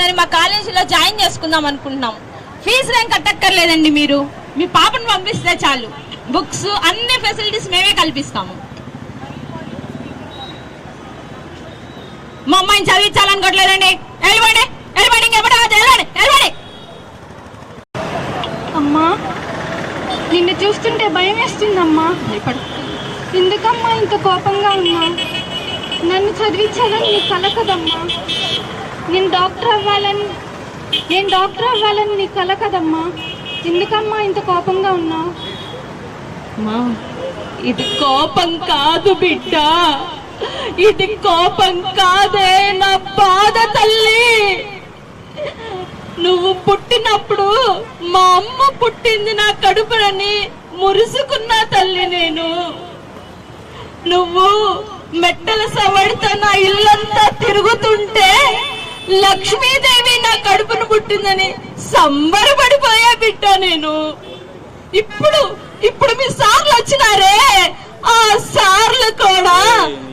వచ్చిందని మా కాలేజీలో జాయిన్ చేసుకుందాం అనుకుంటున్నాం. ఫీజు ర్యాంక్ కట్టక్కర్లేదండి మీరు. మీ పాపను పంపిస్తే చాలు. బుక్స్ అన్ని ఫెసిలిటీస్ మేమే కల్పిస్తాము. మా అమ్మాయిని చదివించాలనుకోవట్లేదండి వెళ్ళిపోండి. వెళ్ళిపోండి. ఇంకెప్పుడు వెళ్ళండి. వెళ్ళండి. అమ్మా నిన్ను చూస్తుంటే భయం వేస్తుందమ్మా. ఎందుకమ్మా ఇంత కోపంగా ఉన్నా? నన్ను చదివించాలని నీకు కలకదమ్మా నేను డాక్టర్ అవ్వాలని? నేను డాక్టర్ అవ్వాలని నీ కల కదమ్మా? ఎందుకమ్మా ఇంత కోపంగా ఉన్నావు? అమ్మా, ఇది కోపం కాదు బిడ్డ. ఇది కోపం కాదే నా బాధ తల్లి. నువ్వు పుట్టినప్పుడు మా అమ్మ పుట్టింది నా కడుపునని మురుసుకున్న తల్లి నేను. నువ్వు మెట్టల సవడితో నా ఇల్లు లక్ష్మీదేవి నా కడుపును పుట్టిందని సంబరపడిపోయా బిడ్డ నేను. ఇప్పుడు ఇప్పుడు మీ సార్లు వచ్చినారే. ఆ సార్లు కూడా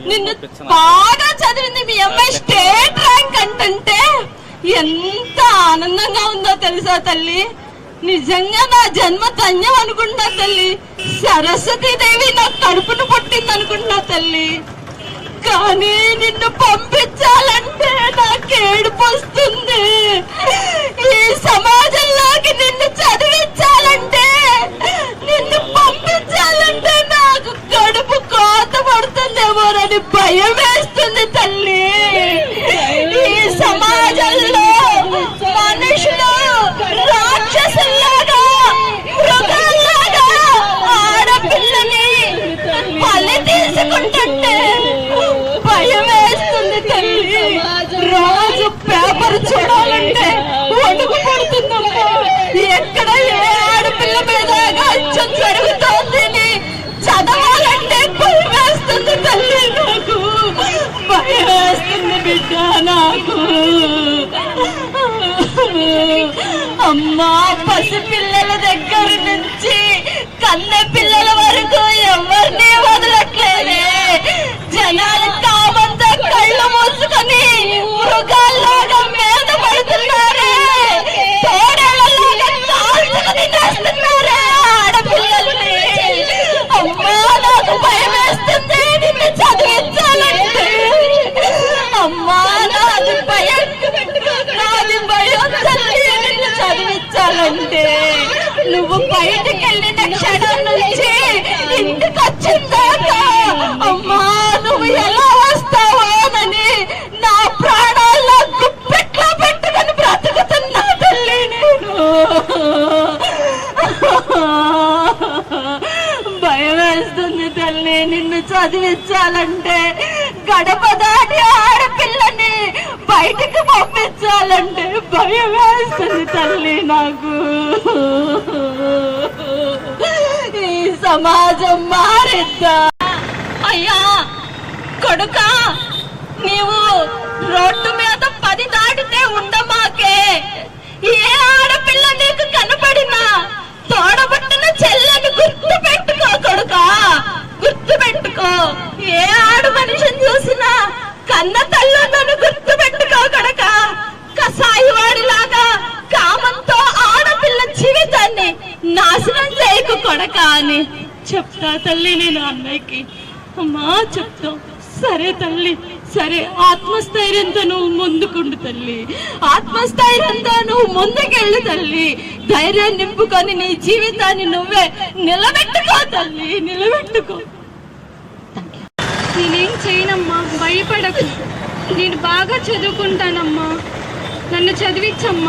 నిన్ను బాగా చదివింది మీ అమ్మాయి స్టేట్ ర్యాంక్ అంటే ఎంత ఆనందంగా ఉందో తెలుసా తల్లి? నిజంగా నా జన్మ ధన్యం అనుకుంటున్నా తల్లి. సరస్వతీదేవి నా కడుపును పుట్టింది అనుకుంటున్నా తల్లి. కానీ నిన్ను పంపించాలంటే నాకు వస్తుంది బిడ్డ నాకు అమ్మా పసిపిల్లల దగ్గర నుంచి కన్న పిల్లల వరకు ఎవరిని వదలట్లేదే జనాలు కామంతా కళ్ళు మూసుకొని మృగాల్లాగా మీద పడుతున్నారే తోడేళ్ళలాగా కాల్చుకొని చేస్తున్నారే ఆడపిల్లల్ని అమ్మా నాకు భయం వేస్తుంది నిన్ను చదివించాలంటే అమ్మా నాది భయం నాది భయం తల్లి నిన్ను చదివించాలంటే నువ్వు బయటికి వెళ్ళిన క్షణం నుంచి ఇంటికి వచ్చిందాక అమ్మా నువ్వు ఎలా వస్తావోనని నా ప్రాణాల్లో గుప్పెట్లో పెట్టుకొని బ్రతుకుతున్నా తల్లి నేను భయం వేస్తుంది తల్లి నిన్ను చదివించాలంటే గడప దాటి ఆడపిల్లని బయటికి పంపించాలంటే భయం వేస్తుంది తల్లి నాకు. ఈ సమాజం మారిద్దా అయ్యా కొడుక నీవు రోడ్డు మీద పది దాటితే ఉండమాకే. ఏ కన్న తల్లులను గుర్తు పెట్టుకో కొడుక కసాయి వాడిలాగా కామంతో ఆడపిల్ల జీవితాన్ని నాశనం చేయకు కొడక అని చెప్తా తల్లి నేను అన్నయ్యకి. అమ్మా చెప్తా సరే తల్లి సరే. ఆత్మస్థైర్యంతో నువ్వు ముందుకుండు తల్లి. ఆత్మస్థైర్యంతో నువ్వు ముందుకెళ్ళు తల్లి. ధైర్యం నింపుకొని నీ జీవితాన్ని నువ్వే నిలబెట్టుకో తల్లి నిలబెట్టుకో. చేయనమ్మా భయపడకు. నేను బాగా చదువుకుంటానమ్మా. నన్ను చదివించమ్మా.